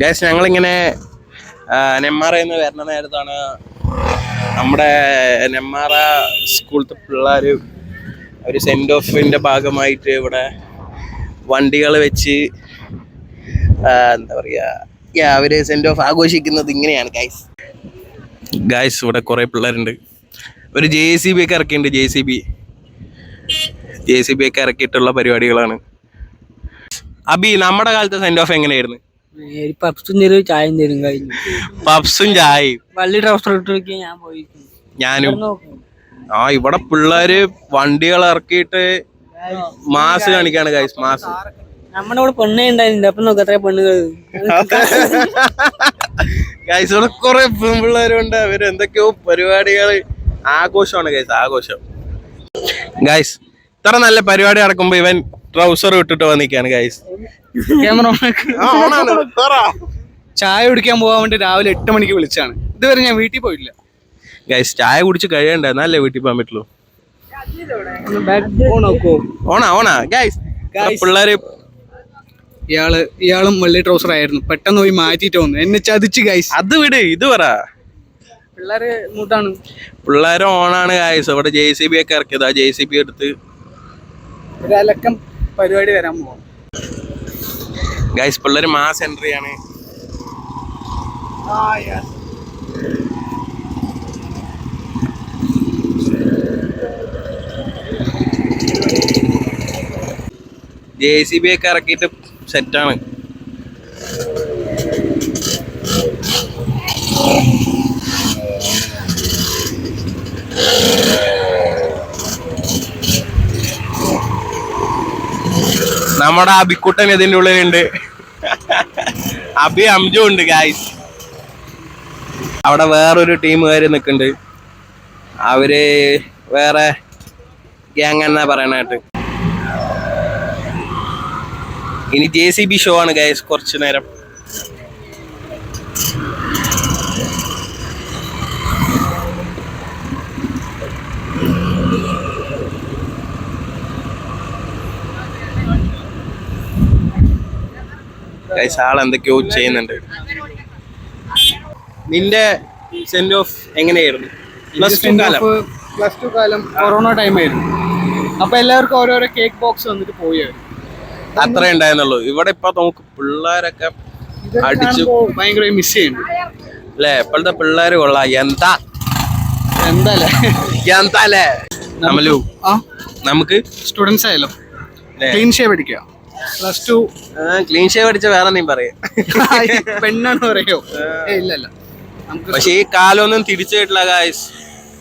Guys ഞങ്ങളിങ്ങനെ നിന്ന് വരുന്ന നേരത്താണ് നമ്മുടെ നെമ്മാറ സ്കൂളത്തെ പിള്ളേർ ഒരു സെൻഡ് ഓഫിന്റെ ഭാഗമായിട്ട് ഇവിടെ വണ്ടികൾ വെച്ച് എന്താ പറയുക അവർ സെൻഡ് ഓഫ് ആഘോഷിക്കുന്നത് ഇങ്ങനെയാണ് ഗൈസ് ഗൈസ് ഇവിടെ കുറേ പിള്ളേരുണ്ട്. ഒരു ജെ സി ബി ഒക്കെ ഇറക്കിയിട്ടുണ്ട് J C B J C B ഒക്കെ ഇറക്കിയിട്ടുള്ള പരിപാടികളാണ്. അബി നമ്മുടെ കാലത്തെ സെൻഡ് ഓഫ് എങ്ങനെയായിരുന്നു? പപ്സും തരും ചായയും തരും കഴിഞ്ഞു പപ്സും ചായയും. വള്ളി ട്രൗസർ ഇട്ട് നോക്കിയാൽ ഞാൻ പോയി ഞാനും. ആ ഇവിടെ പിള്ളേര് വണ്ടികൾ ഇറക്കിയിട്ട് മാസ് കാണിക്കാണ് ഗൈസ് മാസ്. നമ്മുടെ ഇവിടെ പെണ്ണേ ഉണ്ടായിരുന്നില്ല. അപ്പൊ നോക്ക് അത്ര പെണ്ണുകൾ ഗൈസ് ഇവിടെ കുറെ പിള്ളേരുണ്ട് അവർ എന്തൊക്കെയോ പരിപാടികൾ ആഘോഷമാണ് ഗൈസ് ആഘോഷം. ഗൈസ് ഇത്ര നല്ല പരിപാടി നടക്കുമ്പോ ഇവൻ ട്രൗസർ ഇട്ടിട്ട് വന്നിക്കാണ് ഗൈസ് ക്യാമറ ചായ കുടിക്കാൻ പോകാൻ വേണ്ടി രാവിലെ എട്ട് മണിക്ക് വിളിച്ചാണ്. ഇതുവരെ ഞാൻ വീട്ടിൽ പോയില്ല ഗൈസ് ചായ കുടിച്ച് കഴിയണ്ട എന്നാലേ വീട്ടിൽ പോകാൻ പറ്റുള്ളൂ? ഓണാ ഓണാ. Guys Guys. പിള്ളേര് ഇയാൾ ഇയാളും വെള്ളി ട്രൗസർ ആയിരുന്നു. പെട്ടെന്ന് പോയി മാറ്റിട്ട് വന്നു. എന്നെ ചതിച്ച് ഗൈസ് അത് വിട് ഇത് പറ. പിള്ളേര് മൂട്ടാണ് പിള്ളേര് ഓണാണ് ഗൈസ് അവിടെ ജെ സി ബി ഒക്കെ ഇറക്കിയതാ. ജെ സി ബി എടുത്ത് പരിപാടി വരാൻ പോകും ഗൈസ് പിള്ളേർ മാസ് എൻട്രി ആണ്. ജെ സി ബി ഒക്കെ ഇറക്കിയിട്ട് സെറ്റാണ് നമ്മുടെ അബിക്കുട്ടൻ ഇതിന്റെ ഉള്ളിലുണ്ട്. അബി അംജു ഉണ്ട് ഗായ്സ് അവിടെ വേറൊരു ടീമുകാർ നിൽക്കുന്നുണ്ട്. അവർ വേറെ ഗ്യാങ് എന്നാ പറയണായിട്ട് ഇനി ജെ സി ബി ഷോ ആണ് ഗായ്സ് കുറച്ചു നേരം. ഗൈസ് ആൾ എന്തൊക്കെയോ ചെയ്യുന്നുണ്ട്. നിന്റെ സെൻഡ് ഓഫ് എങ്ങനെയായിരുന്നു? പ്ലസ് ടു കാലം. പ്ലസ് ടു കാലം കൊറോണ ടൈം ആയിരുന്നു. അപ്പൊ എല്ലാവർക്കും ഓരോരോ കേക്ക് ബോക്സ് വന്നിട്ട് പോയായിരുന്നു. അത്രേ ഉണ്ടായിരുന്നുള്ളൂ. ഇവിടെ ഇപ്പൊ നമുക്ക് പിള്ളേരൊക്കെ അടിച്ചു ഭയങ്കര മിസ് ചെയ്യുന്നു. അല്ലേ? ഇപ്പോഴത്തെ പിള്ളേര് കൊള്ളാം. എന്താ? എന്താല്ലേ? എന്താ അല്ലേ? നമ്മളു ആ നമുക്ക് സ്റ്റുഡൻസ് ആയാലോ? ക്ലീൻ ഷേവ് അടിക്കുക. പ്ലസ് ടു ക്ലീൻ ഷേവ് അടിച്ച വേറെ നീ പറയാം. പെണ്ണാണ് പറയോ? ഇല്ലല്ല ഇല്ല ഇല്ല. നമുക്ക് പക്ഷെ ഈ കാലമൊന്നും തിരിച്ചു കിട്ടില്ല ഗായ്സ്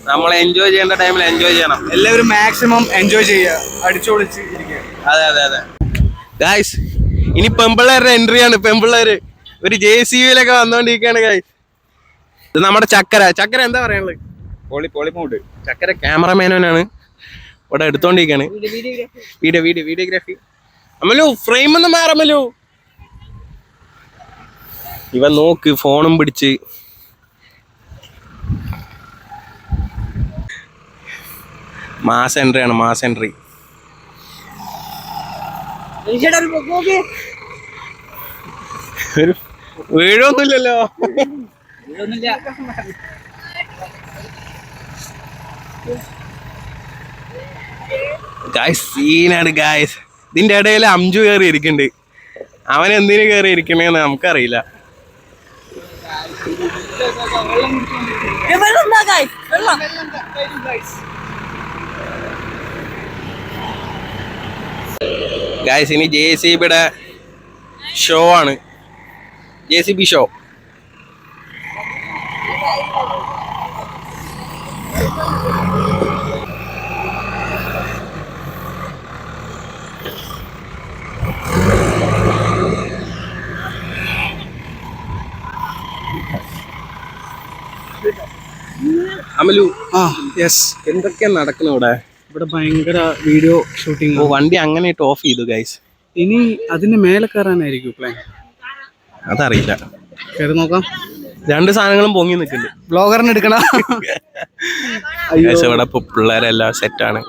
നമ്മൾ എൻജോയ് ചെയ്യേണ്ട ടൈമിൽ എൻജോയ് ചെയ്യണം. എല്ലാവരും മാക്സിമം എൻജോയ് ചെയ്യുക അടിച്ചുപൊളിച്ച് ഇരിക്കുക അതെ അതെ അതെ. ഗായ്സ് ഇനി പെമ്പിള്ളേരുടെ എൻട്രി ആണ്. പെമ്പിള്ളേര് ഒരു ജെ സി വിയിലൊക്കെ വന്നോണ്ടിരിക്കുകയാണ് ഗായ്സ് ഇത് നമ്മുടെ ചക്കര. ചക്കര എന്താ പറയാനുള്ളത്? പൊളി പൊളി മൂഡ് ചക്കര ക്യാമറമാനാണ് ഇവിടെ എടുത്തോണ്ടിരിക്കാണ്. Video video videography Ammalu frame ഒന്ന് മാറമ്മലു ഇവൻ നോക്ക് ഫോണും പിടിച്ച്. മാസ് എൻട്രി ആണ് മാസ് എൻട്രി ഒരു വീഴൊന്നുമില്ലല്ലോ. ഗായ്സ് സീനാണ് ഗായ്സ് ഇതിന്റെ ഇടയിൽ അഞ്ചു കയറി ഇരിക്കുന്നുണ്ട് അവൻ എന്തിനു കയറി ഇരിക്കണേന്ന് നമുക്കറിയില്ല. ഗായ്സ് ഇനി ജെ സി ബിയുടെ ഷോ ആണ്. J C B show Amalu. Yes എന്തൊക്കെയാ നടക്കുന്നു ഇവിടെ ഇവിടെ ഭയങ്കര വീഡിയോ ഷൂട്ടിംഗ് വണ്ടി അങ്ങനെ ഇട്ട് ഓഫ് ചെയ്തു ഗൈസ് ഇനി അതിന്റെ മേലെ കയറാനായിരിക്കും പ്ലാൻ അതറിയില്ല. കയറി നോക്കാം. രണ്ട് സാധനങ്ങളും പൊങ്ങി നിൽക്കുന്നുണ്ട്. ബ്ലോഗറിന് എടുക്കണ? ഇവിടെ ഇപ്പൊ പിള്ളേരെല്ലാം സെറ്റാണ്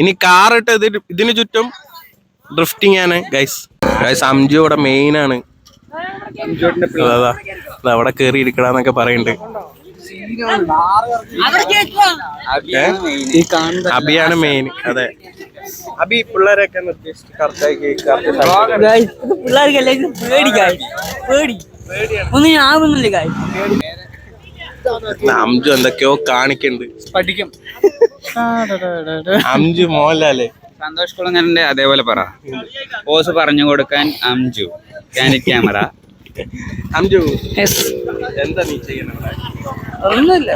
ഇനി കാർ ഇട്ട് ഇതിന് ഇതിന് ചുറ്റും ഡ്രിഫ്റ്റിംഗ് ആണ് ഗൈസ് ഗൈസ് അംജു ഇവിടെ മെയിൻ ആണ്. അവിടെ കേറി ഇരിക്കടാന്നൊക്കെ പറയുന്നുണ്ട് അബിയാണ് മെയിൻ അതെ. അബി പിള്ളേരൊക്കെ പിള്ളേർക്ക് പേടി ഒന്നും ആവുന്നില്ല അംജു എന്തൊക്കെയോ കാണിക്കുന്നുണ്ട് പഠിക്കും. അംജു മോഹൻലാലേ. സന്തോഷ് കുളങ്ങരന്റെ അതേപോലെ പറ. പോസ് പറഞ്ഞു കൊടുക്കാൻ അംജു. ക്യാമറ എന്താ നീ ഒന്നുമില്ല.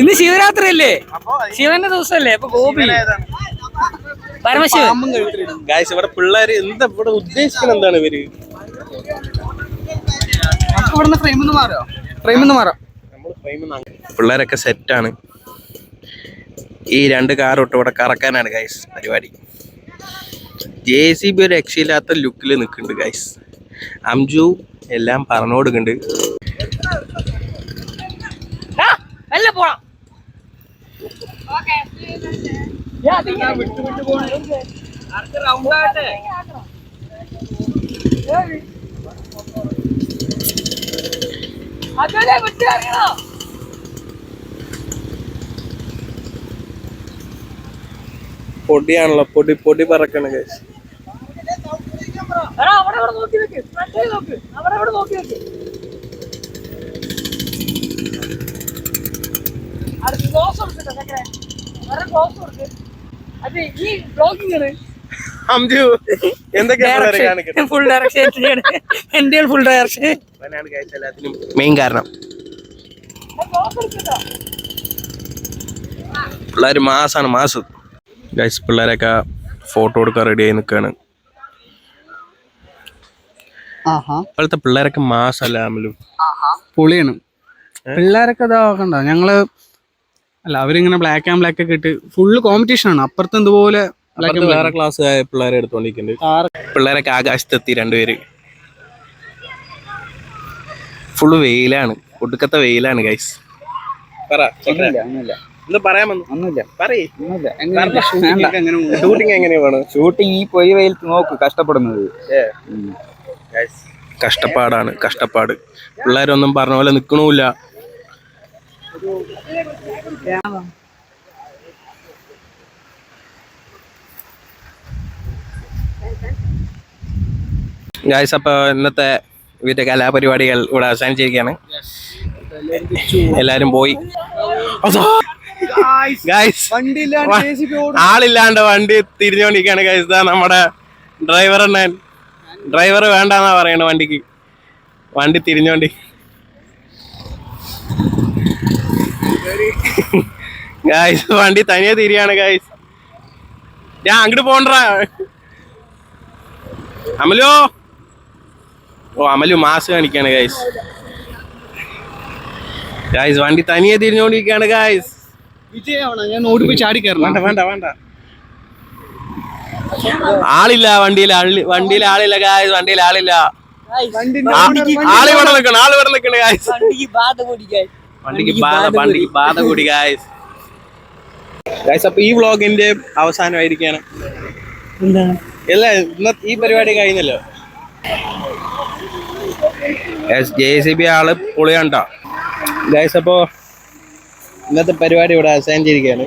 ഇന്ന് ശിവരാത്രി അല്ലേ ശിവന്റെ ദിവസമല്ലേ? അപ്പൊ ഗോപി. പരമശിവൻ. ഗായ്സ് ഇവിടെ പിള്ളേര് എന്താ ഇവിടെ ഉദ്ദേശിക്കുന്നത് എന്താണ് ഇവർ? ഇവിടുന്ന് മാറോ? പിള്ളേരൊക്കെ സെറ്റാണ് ഈ രണ്ട് കാർ ഇട്ട് ഇവിടെ കറക്കാനാണ് ഗൈസ് പരിപാടി. ജെ സി ബി ഒരു രക്ഷയില്ലാത്ത ലുക്കിൽ നിൽക്കുന്നുണ്ട് ഗൈസ് അംജു എല്ലാം പറഞ്ഞു കൊടുക്കുന്നുണ്ട് പൊടിയാണല്ലോ പൊടി പൊടി പറക്കണ ഗൈസ് അംജു എന്തൊക്കെയാ പിള്ളേര് കാണിക്കുന്നത് ഫുൾ ഡയറക്ഷൻ എന്റെ ഫുൾ ഡയറക്ഷൻ എല്ലാത്തിനും മെയിൻ കാരണം. പിള്ളേർ മാസാണ് മാസ്. ഗൈസ് പിള്ളേരൊക്കെ ഫോട്ടോ എടുക്കാൻ റെഡി ആയി നിൽക്കാണ് ആഹാ ഇപ്പോഴത്തെ പിള്ളേരൊക്കെ മാസല്ല അമലു പൊളിയാണ്. പിള്ളേരൊക്കെ ഇതാക്കണ്ട കണ്ട ഞങ്ങൾ അല്ല അവരിങ്ങനെ ബ്ലാക്ക് ആൻഡ് ബ്ലാക്ക് ഒക്കെ ഇട്ട് ഫുള്ള് കോമ്പറ്റീഷൻ ആണ്. അപ്പുറത്ത് ഇതുപോലെ വേറെ ക്ലാസ് പിള്ളേരെ എടുത്തോണ്ടിരിക്കുന്നുണ്ട് പിള്ളേരൊക്കെ ആകാശത്തെത്തി രണ്ടുപേര്. ഫുള്ള് വെയിലാണ്. ഒടുക്കത്തെ വെയിലാണ് ഗൈസ് പറ ഷൂട്ടിംഗ് എങ്ങനെയാണ് ഷൂട്ടിംഗ് ഈ പൊയ്യ വെയിലത്ത് നോക്ക് കഷ്ടപ്പെടുന്നത്. കഷ്ടപ്പാടാണ് കഷ്ടപ്പാട്. പിള്ളേരൊന്നും പറഞ്ഞ പോലെ നിക്കണമില്ല ഗായ്സ് അപ്പൊ ഇന്നത്തെ ഇവരുടെ കലാപരിപാടികൾ ഇവിടെ അവസാനിച്ചിരിക്കുകയാണ്. എല്ലാരും പോയി. ഗായ്സ്. ആളില്ലാണ്ട് വണ്ടി തിരിഞ്ഞോണ്ടിരിക്കുകയാണ് ഗൈസ് ഇതാ നമ്മുടെ ഡ്രൈവർ എണ്ണൻ ഡ്രൈവർ വേണ്ടെന്നാ പറയണ വണ്ടിക്ക്. വണ്ടി തിരിഞ്ഞോണ്ടി. ഗായ്സ് വണ്ടി തനിയെ തിരിയാണ് ഗായ്സ് ഞാൻ അങ്ങോട്ട് പോണ്ട അമലോ? ഓ അമലു മാസ് കാണിക്കാണ് ഗായ്സ് ഗായ്സ് വണ്ടി തനിയെ തിരിഞ്ഞോണ്ടിരിക്കാണ് ഗായ്സ് വിജയമാണ് ഞാൻ ഓടിപ്പോയി ചാടി കയറണം വേണ്ട വേണ്ട വേണ്ട. ആളില്ല വണ്ടിയിൽ വണ്ടിയിൽ ആളില്ല ഗായസ് വണ്ടിയിൽ ആളില്ല. ആളിവിടെ നിൽക്കണം ആൾ ഇവിടെ നിൽക്കണ ഗായസ് വണ്ടിക്ക് ബാധ വണ്ടിക്ക് ബാധ കൂടി. ഗായസ് ഗായസ് അപ്പൊ ഈ വ്ളോഗിന്റെ അവസാനമായിരിക്കാണ്. അല്ല ഇന്ന ഈ പരിപാടി കഴിഞ്ഞല്ലോ. ജെ സി ബി ആൾ പൊളിയണ്ട. ഗായസ് അപ്പോ ഇന്നത്തെ പരിപാടി ഇവിടെ അവസാനിച്ചിരിക്കുകയാണ്.